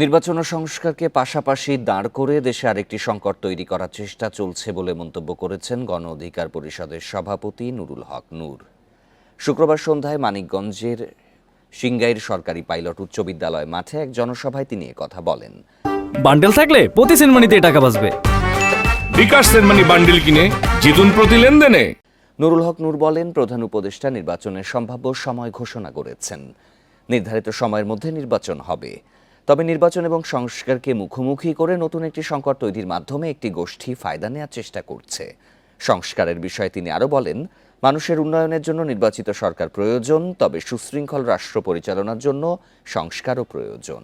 নির্বাচন সংস্কারকে পাশাপাশি দাঁড় করে দেশে আরেকটি সংকট তৈরি করার চেষ্টা চলছে বলে মন্তব্য করেছেন গণ অধিকার পরিষদের সভাপতি নুরুল হক নূর। শুক্রবার সন্ধ্যায় মানিকগঞ্জের সিংগাইর সরকারি পাইলট উচ্চ বিদ্যালয় মাঠে এক জনসভায় তিনি কথা বলেন। বান্ডেল থাকলে প্রতি সেনমানিতে টাকা বাঁচবে। বিকাশ সেনমানি বান্ডিল কিনে জিতুন প্রতি লেনদেনে। নুরুল হক নূর বলেন প্রধান উপদেষ্টা নির্বাচনের সম্ভাব্য সময় ঘোষণা করেছেন। নির্ধারিত সময়ের মধ্যে নির্বাচন হবে। তবে নির্বাচন এবং সংস্কারকে মুখোমুখি করে নতুন একটি সংকট তৈরির মাধ্যমে একটি গোষ্ঠী ফায়দা নেওয়ার চেষ্টা করছে। সংস্কারের বিষয়ে তিনি আরও বলেন, মানুষের উন্নয়নের জন্য নির্বাচিত সরকার প্রয়োজন, তবে সুশৃঙ্খল রাষ্ট্র পরিচালনার জন্য সংস্কারও প্রয়োজন।